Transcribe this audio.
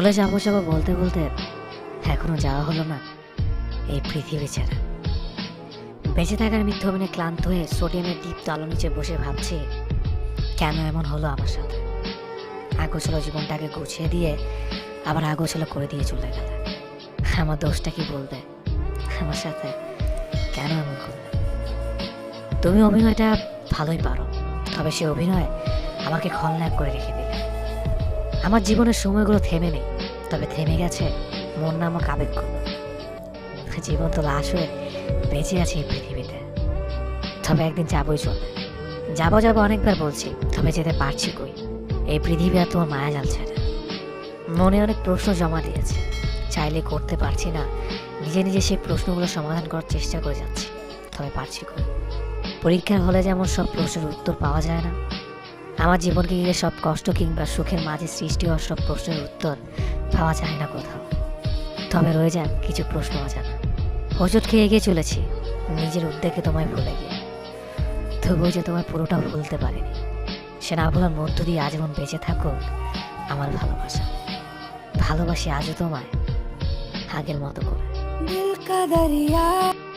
চলে যাব যাব বলতে বলতে এখনও যাওয়া হলো না। এই পৃথিবী ছেড়ে। বেঁচে থাকার মিথ্যে অভিনয় ক্লান্ত হয়ে সোডিয়ামের দীপ্ত আলো নিচে বসে ভাবছি, কেন এমন হলো আমার সাথে? আগোছালো জীবনটাকে গুছিয়ে দিয়ে আবার আগোছালো করে দিয়ে চলে গেল। আমার দোষটা কি বলবে? আমার সাথে কেন এমন করলে তুমি অভিনয়টা ভালোই পারো, তবে সে অভিনয় আমাকে খলনায়ক করে রেখে দিলে। আমার জীবনের সময়গুলো থেমে নেই। তবে থেমে গেছে। মন নামক আবেগগুলো জীবন তো লাশ হয়ে বেঁচে আছে এই পৃথিবীতে। তবে একদিন যাবই চলে। যাব যাব অনেকবার বলছি, তবে যেতে পারছি কই? এই পৃথিবী আর তোমার মায়া জাল ছেড়ে মনে অনেক প্রশ্ন জমা দিয়েছে। চাইলে করতে পারছি না। নিজে নিজে সেই প্রশ্নগুলো সমাধান করার চেষ্টা করে যাচ্ছি। তবে পারছি কই? পরীক্ষার হলে যেমন সব প্রশ্নের উত্তর পাওয়া যায় না আমার জীবনকে ঘিরে সব কষ্ট কিংবা সুখের মাঝে সৃষ্টি হওয়া সব প্রশ্নের উত্তর পাওয়া যায় না কোথাও। তবে রয়ে যান কিছু প্রশ্ন অজানা। হোঁচট খেয়ে এগিয়ে চলেছি। নিজের উদ্যোগে তোমায় ভুলে গিয়ে। তবুও যে তোমায় পুরোটা ভুলতে পারিনি। সে না ভোলার মধ্য দিয়ে আজ এমন বেঁচে থাকুক আমার ভালোবাসা। ভালোবাসি আজও তোমায় আগের মতো করে।